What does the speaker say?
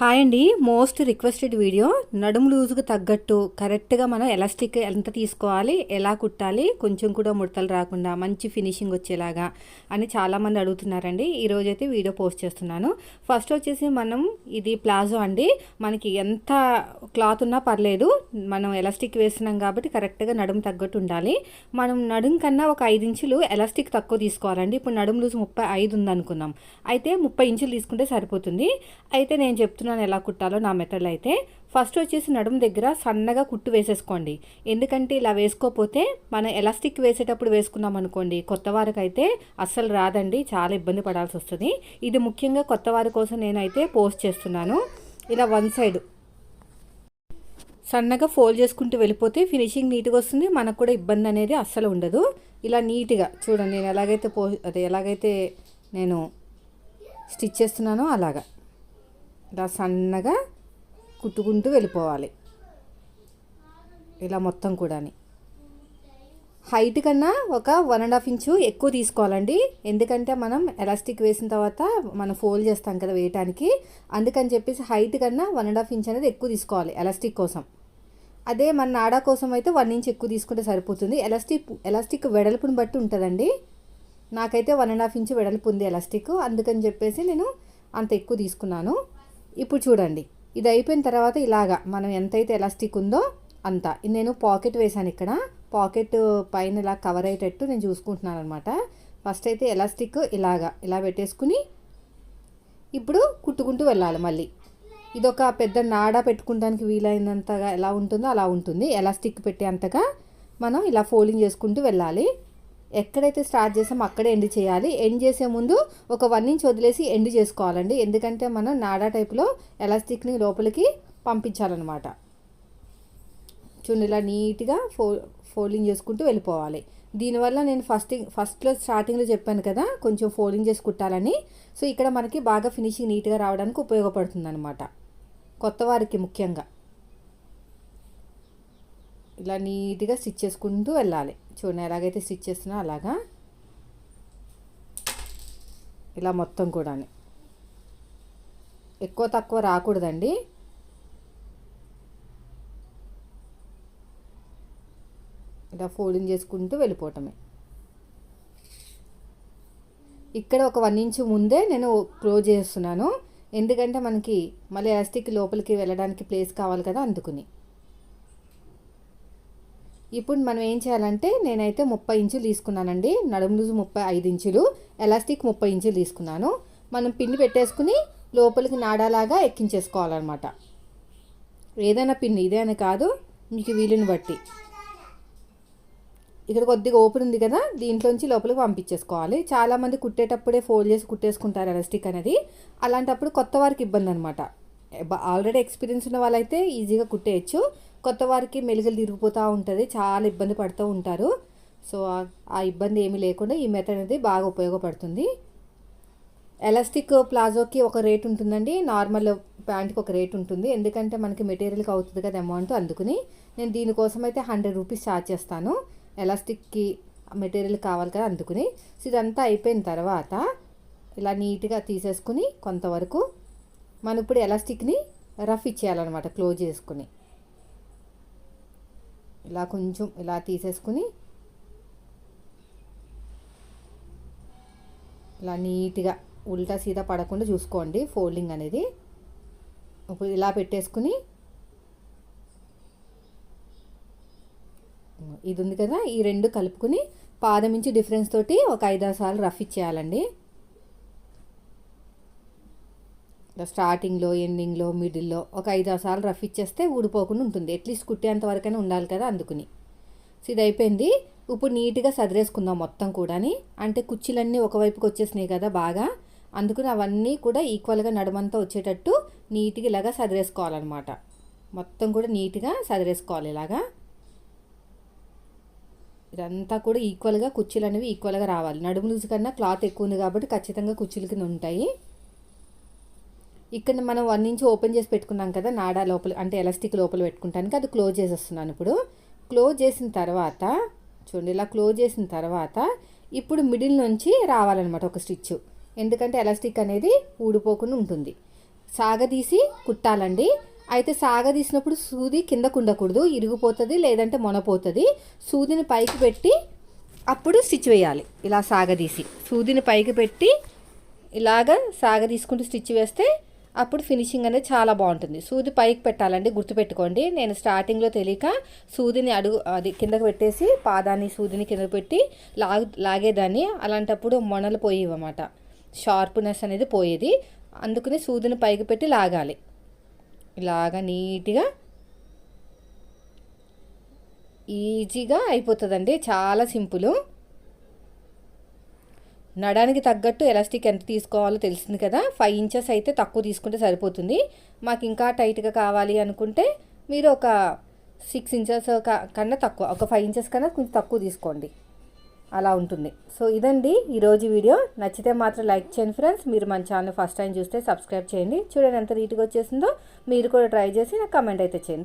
Hi అండి. Most requested video. నడుము లూజుకు తగ్గట్టు కరెక్ట్గా మనం ఎలాస్టిక్ ఎంత తీసుకోవాలి ఎలా కుట్టాలి కొంచెం కూడా ముడతలు రాకుండా మంచి ఫినిషింగ్ వచ్చేలాగా అని చాలామంది అడుగుతున్నారండి. ఈరోజు అయితే వీడియో పోస్ట్ చేస్తున్నాను. ఫస్ట్ వచ్చేసి మనం ఇది ప్లాజో అండి. మనకి ఎంత క్లాత్ ఉన్నా పర్లేదు. మనం ఎలాస్టిక్ వేస్తున్నాం కాబట్టి కరెక్ట్గా నడుము తగ్గట్టు ఉండాలి. మనం నడుము కన్నా ఒక ఐదు ఇంచులు ఎలాస్టిక్ తక్కువ తీసుకోవాలండి. ఇప్పుడు నడుము లూజు ముప్పై ఐదు ఉందనుకున్నాం. అయితే ముప్పై ఇంచులు తీసుకుంటే సరిపోతుంది. అయితే నేను చెప్తున్నాను ఎలా కుట్టాలో నా మెథడ్లో అయితే. ఫస్ట్ వచ్చేసి నడుము దగ్గర సన్నగా కుట్టు వేసేసుకోండి. ఎందుకంటే ఇలా వేసుకోకపోతే మనం ఎలాస్టిక్ వేసేటప్పుడు వేసుకున్నాం అనుకోండి కొత్త వారికి అయితే అస్సలు రాదండి చాలా ఇబ్బంది పడాల్సి వస్తుంది. ఇది ముఖ్యంగా కొత్త వారి కోసం నేనైతే పోస్ట్ చేస్తున్నాను. ఇలా వన్ సైడ్ సన్నగా ఫోల్డ్ చేసుకుంటూ వెళ్ళిపోతే ఫినిషింగ్ నీట్గా వస్తుంది మనకు కూడా ఇబ్బంది అనేది అస్సలు ఉండదు. ఇలా నీట్గా చూడండి నేను ఎలాగైతే పో అదే ఎలాగైతే నేను స్టిచ్ చేస్తున్నానో అలాగా. ఇలా సన్నగా కుట్టుకుంటూ వెళ్ళిపోవాలి. ఇలా మొత్తం కూడా హైట్ కన్నా ఒక వన్ అండ్ హాఫ్ ఇంచు ఎక్కువ తీసుకోవాలండి. ఎందుకంటే మనం ఎలాస్టిక్ వేసిన తర్వాత మనం ఫోల్డ్ చేస్తాం కదా వేయటానికి. అందుకని చెప్పేసి హైట్ కన్నా వన్ అండ్ హాఫ్ ఇంచ్ అనేది ఎక్కువ తీసుకోవాలి ఎలాస్టిక్ కోసం. అదే మన నాడా కోసం అయితే వన్ ఇంచ్ ఎక్కువ తీసుకుంటే సరిపోతుంది. ఎలాస్టిక్ ఎలాస్టిక్ వెడల్పుని బట్టి ఉంటుందండి. నాకైతే వన్ అండ్ హాఫ్ ఇంచ్ వెడల్పు ఉంది ఎలాస్టిక్. అందుకని చెప్పేసి నేను అంత ఎక్కువ తీసుకున్నాను. ఇప్పుడు చూడండి. ఇది అయిపోయిన తర్వాత ఇలాగా మనం ఎంతైతే ఎలాస్టిక్ ఉందో అంత. నేను పాకెట్ వేసాను ఇక్కడ. పాకెట్ పైన ఇలా కవర్ అయ్యేటట్టు నేను చూసుకుంటున్నాను అనమాట ఫస్ట్ అయితే ఎలాస్టిక్ ఇలాగా ఇలా పెట్టేసుకుని ఇప్పుడు కుట్టుకుంటూ వెళ్ళాలి మళ్ళీ. ఇదొక పెద్ద నాడ పెట్టుకోవడానికి వీలైనంతగా ఎలా ఉంటుందో అలా ఉంటుంది. ఎలాస్టిక్ పెట్టేంతగా మనం ఇలా ఫోల్డింగ్ చేసుకుంటూ వెళ్ళాలి. ఎక్కడైతే స్టార్ట్ చేసామో అక్కడే ఎండ్ చేయాలి. ఎండ్ చేసే ముందు ఒక వన్ ఇంచ్ వదిలేసి ఎండ్ చేసుకోవాలండి. ఎందుకంటే మనం నాడా టైప్లో ఎలాస్టిక్ని లోపలికి పంపించాలన్నమాట. చూడండి ఇలా నీట్గా ఫో ఫోల్డింగ్ చేసుకుంటూ వెళ్ళిపోవాలి. దీనివల్ల నేను ఫస్ట్ ఫస్ట్లో స్టార్టింగ్లో చెప్పాను కదా కొంచెం ఫోల్డింగ్ చేసి కుట్టాలని. సో ఇక్కడ మనకి బాగా ఫినిషింగ్ నీట్గా రావడానికి ఉపయోగపడుతుంది అనమాట కొత్త వారికి ముఖ్యంగా. ఇలా నీట్గా స్టిచ్ చేసుకుంటూ వెళ్ళాలి. చూడండి ఎలాగైతే స్టిచ్ చేస్తున్నా అలాగా. ఇలా మొత్తం కూడా ఎక్కువ తక్కువ రాకూడదండి. ఇలా ఫోల్డింగ్ చేసుకుంటూ వెళ్ళిపోవటమే. ఇక్కడ ఒక వన్ ఇంచ్ ముందే నేను క్లోజ్ చేస్తున్నాను. ఎందుకంటే మనకి మళ్ళీ ఎలాస్టిక్ లోపలికి వెళ్ళడానికి ప్లేస్ కావాలి కదా అందుకుని. ఇప్పుడు మనం ఏం చేయాలంటే నేనైతే ముప్పై ఇంచులు తీసుకున్నానండి. నడుము లూజు ముప్పై ఐదు ఇంచులు ఎలాస్టిక్ ముప్పై ఇంచులు తీసుకున్నాను. మనం పిన్ని పెట్టేసుకుని లోపలికి నాడాలాగా ఎక్కించేసుకోవాలన్నమాట. ఏదైనా పిన్ని ఇదే అని కాదు మీకు వీలుని బట్టి. ఇక్కడ కొద్దిగా ఓపెన్ ఉంది కదా దీంట్లోంచి లోపలికి పంపించేసుకోవాలి. చాలామంది కుట్టేటప్పుడే ఫోల్డ్ చేసి కుట్టేసుకుంటారు ఎలాస్టిక్ అనేది. అలాంటప్పుడు కొత్త వారికి ఇబ్బంది అనమాట ఆల్రెడీ ఎక్స్పీరియన్స్ ఉన్న వాళ్ళైతే ఈజీగా కుట్టేయచ్చు. కొత్త వారికి మెలుగులు తిరిగిపోతూ ఉంటుంది చాలా ఇబ్బంది పడుతూ ఉంటారు. సో ఆ ఇబ్బంది ఏమీ లేకుండా ఈ మెథడ్ అనేది బాగా ఉపయోగపడుతుంది. ఎలాస్టిక్ ప్లాజోకి ఒక రేట్ ఉంటుందండి. నార్మల్ ప్యాంట్కి ఒక రేట్ ఉంటుంది. ఎందుకంటే మనకి మెటీరియల్కి అవుతుంది కదా అమౌంట్ అందుకుని నేను దీనికోసం అయితే హండ్రెడ్ రూపీస్ ఛార్జ్ చేస్తాను. ఎలాస్టిక్కి మెటీరియల్ కావాలి కదా అందుకుని. సో ఇదంతా అయిపోయిన తర్వాత ఇలా నీట్గా తీసేసుకుని కొంతవరకు మనం ఇప్పుడు ఎలాస్టిక్ని రఫ్ ఇచ్చేయాలన్నమాట క్లోజ్ చేసుకుని. ఇలా కొంచెం ఇలా తీసేసుకుని ఇలా నీట్గా ఉల్టా సీదా పడకుండా చూసుకోండి ఫోల్డింగ్ అనేది. ఇప్పుడు ఇలా పెట్టేసుకుని ఇది ఉంది కదా ఈ రెండు కలుపుకుని పాదం నుంచి డిఫరెన్స్ తోటి ఒక ఐదారు సార్లు రఫ్ ఇచ్చేయాలండి. స్టార్టింగ్లో ఎండింగ్లో మిడిల్లో ఒక ఐదారు సార్లు రఫ్ ఇచ్చేస్తే ఊడిపోకుండా ఉంటుంది. అట్లీస్ట్ కుట్టేంత వరకైనా ఉండాలి కదా అందుకుని. సో ఇది అయిపోయింది ఇప్పుడు నీట్గా సదిరేసుకుందాం మొత్తం కూడాని. అంటే కుర్చీలన్నీ ఒకవైపుకి వచ్చేసినాయి కదా బాగా. అందుకని అవన్నీ కూడా ఈక్వల్గా నడుమంతా వచ్చేటట్టు నీట్గా ఇలాగా సదిరేసుకోవాలన్నమాట. మొత్తం కూడా నీట్గా సదిరేసుకోవాలి ఇలాగా. ఇదంతా కూడా ఈక్వల్గా కుర్చీలు అనేవి ఈక్వల్గా రావాలి. నడుము లూజు కన్నా క్లాత్ ఎక్కువ ఉంది కాబట్టి ఖచ్చితంగా కుర్చీల కింద ఉంటాయి. ఇక్కడ మనం వన్ ఇంచ్ ఓపెన్ చేసి పెట్టుకున్నాం కదా నాడా లోపల అంటే ఎలాస్టిక్ లోపల పెట్టుకుంటానికి అది క్లోజ్ చేసేస్తున్నాను ఇప్పుడు. క్లోజ్ చేసిన తర్వాత చూడండి ఇలా క్లోజ్ చేసిన తర్వాత ఇప్పుడు మిడిల్ నుంచి రావాలన్నమాట ఒక స్టిచ్. ఎందుకంటే ఎలాస్టిక్ అనేది ఊడిపోకుండా ఉంటుంది. సాగదీసి కుట్టాలండి. అయితే సాగదీసినప్పుడు సూది కిందకు ఉండకూడదు ఇరిగిపోతుంది లేదంటే మొనపోతుంది సూదిని పైకి పెట్టి అప్పుడు స్టిచ్ వేయాలి ఇలా సాగదీసి. సూదిని పైకి పెట్టి ఇలాగ సాగదీసుకుంటూ స్టిచ్ వేస్తే అప్పుడు ఫినిషింగ్ అనేది చాలా బాగుంటుంది. సూది పైకి పెట్టాలండి గుర్తుపెట్టుకోండి. నేను స్టార్టింగ్లో తెలియక సూదిని అడుగు అది కిందకు పెట్టేసి పాదాన్ని సూదిని కింద పెట్టి లాగు లాగేదాన్ని. అలాంటప్పుడు మొనలు పోయేవన్నమాట. షార్ప్నెస్ అనేది పోయేది. అందుకని సూదిని పైకి పెట్టి లాగాలి. ఇలాగా నీట్గా ఈజీగా అయిపోతుందండి. చాలా సింపుల్ నడానికి తగ్గట్టు ఎలాస్టిక్ ఎంత తీసుకోవాలో తెలిసింది కదా. ఫైవ్ ఇంచెస్ అయితే తక్కువ తీసుకుంటే సరిపోతుంది. మాకు ఇంకా టైట్గా కావాలి అనుకుంటే మీరు ఒక సిక్స్ ఇంచెస్ కన్నా తక్కువ ఒక ఫైవ్ ఇంచెస్ కన్నా కొంచెం తక్కువ తీసుకోండి. అలా ఉంటుంది. సో ఇదండి ఈరోజు వీడియో. నచ్చితే మాత్రం లైక్ చేయండి ఫ్రెండ్స్. మీరు మన ఛానల్ ఫస్ట్ టైం చూస్తే సబ్స్క్రైబ్ చేయండి. చూడండి ఎంత నీట్గా వచ్చేసిందో. మీరు కూడా ట్రై చేసి నాకు కమెంట్ అయితే చేయండి.